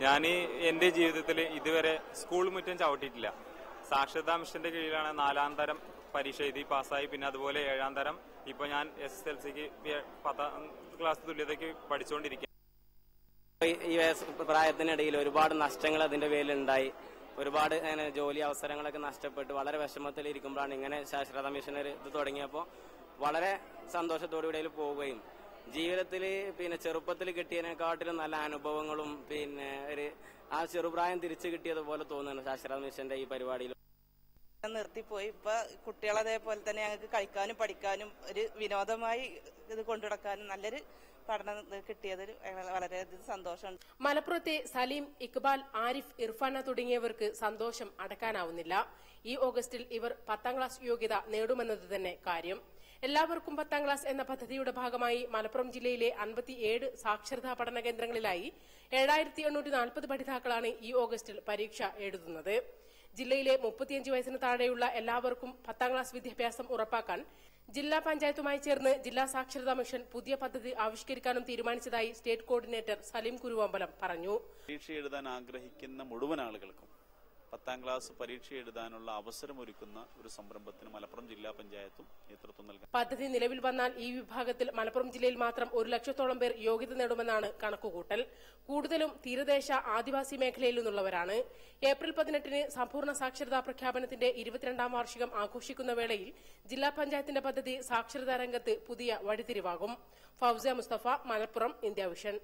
ഞാൻ എന്റെ ജീവിതത്തിൽ ഇതുവരെ സ്കൂൾ മുറ്റം ചവിട്ടിയിട്ടില്ല. സാക്ഷരതാ മിഷന്റെ കീഴിലാണ് നാലാം തരം പരീക്ഷ എഴുതി പാസ്സായി. പിന്നെ അതുപോലെ ഏഴാം തരം ഇപ്പൊ ഞാൻ എസ് എസ് എൽ സിക്ക് പത്താം ക്ലാസ് തുല്യതയ്ക്ക് പഠിച്ചുകൊണ്ടിരിക്കുക ഈ- പ്രായത്തിനിടയിൽ ഒരുപാട് നഷ്ടങ്ങൾ അതിന്റെ പേരിലുണ്ടായി. ഒരുപാട് ജോലി അവസരങ്ങളൊക്കെ നഷ്ടപ്പെട്ട്. വളരെ വിഷമത്തിൽ ഇരിക്കുമ്പോഴാണ് ഇങ്ങനെ സാക്ഷരതാ മിഷൻ ഇത് തുടങ്ങിയപ്പോൾ വളരെ സന്തോഷത്തോടു പോവുകയും ജീവിതത്തിൽ പിന്നെ ചെറുപ്പത്തിൽ കിട്ടിയതിനെക്കാട്ടിലും നല്ല അനുഭവങ്ങളും പിന്നെ ഒരു ആ ചെറുപ്രായം തിരിച്ചു കിട്ടിയതുപോലെ തോന്നുന്നു ശാശ്വത മിഷന്റെ ഈ പരിപാടിയിൽ. നിർത്തിപ്പോയി. ഇപ്പൊ കുട്ടികളതേപോലെ തന്നെ ഞങ്ങൾക്ക് കളിക്കാനും പഠിക്കാനും ഒരു വിനോദമായി ഇത് കൊണ്ടുനടക്കാനും നല്ലൊരു പഠനം ഇത് കിട്ടിയതിൽ വളരെയധികം സന്തോഷമുണ്ട് മലപ്പുറത്തെ സലീം ഇക്ബാൽ ആരിഫ് ഇർഫാന തുടങ്ങിയവർക്ക് സന്തോഷം അടക്കാനാവുന്നില്ല. ഈ ഓഗസ്റ്റിൽ ഇവർ പത്താം ക്ലാസ് യോഗ്യത നേടുമെന്നത് തന്നെ കാര്യം. എല്ലാവർക്കും പത്താം ക്ലാസ് എന്ന പദ്ധതിയുടെ ഭാഗമായി മലപ്പുറം ജില്ലയിലെ അൻപത്തിയേഴ് സാക്ഷരതാ പഠന കേന്ദ്രങ്ങളിലായി ഏഴായിരത്തി എണ്ണൂറ്റി നാൽപ്പത് പഠിതാക്കളാണ് ഈ ഓഗസ്റ്റിൽ പരീക്ഷ എഴുതുന്നത്. ജില്ലയിലെ മുപ്പത്തിയഞ്ച് വയസ്സിന് താഴെയുള്ള എല്ലാവർക്കും പത്താം ക്ലാസ് വിദ്യാഭ്യാസം ഉറപ്പാക്കാൻ ജില്ലാ പഞ്ചായത്തുമായി ചേർന്ന് ജില്ലാ സാക്ഷരതാ മിഷൻ പുതിയ പദ്ധതി ആവിഷ്കരിക്കാനും തീരുമാനിച്ചതായി സ്റ്റേറ്റ് കോർഡിനേറ്റർ സലീം കുരുവമ്പലം പറഞ്ഞു. പരീക്ഷ എഴുതാൻ ആഗ്രഹിക്കുന്ന മുഴുവൻ ആളുകൾക്കും പത്താം ക്ലാസ് പരീക്ഷ എഴുതാനുള്ള അവസരമൊരുക്കുന്ന ഒരു സംരംഭത്തിന് മലപ്പുറം ജില്ലാ പഞ്ചായത്തും നേതൃത്വം നൽകും. പദ്ധതി നിലവിൽ വന്നാൽ ഈ വിഭാഗത്തിൽ മലപ്പുറം ജില്ലയിൽ മാത്രം ഒരു ലക്ഷത്തോളം പേർ യോഗ്യത നേടുമെന്നാണ് കണക്കുകൂട്ടൽ. കൂടുതലും തീരദേശ ആദിവാസി മേഖലയിൽ നിന്നുള്ളവരാണ്. ഏപ്രിൽ പതിനെട്ടിന് സമ്പൂർണ സാക്ഷരതാ പ്രഖ്യാപനത്തിന്റെ ഇരുപത്തിരണ്ടാം വാർഷികം ആഘോഷിക്കുന്ന വേളയിൽ ജില്ലാ പഞ്ചായത്തിന്റെ പദ്ധതി സാക്ഷരതാ രംഗത്ത് പുതിയ വഴിത്തിരിവാകും. Fauza Mustafa Malappuram India Vision.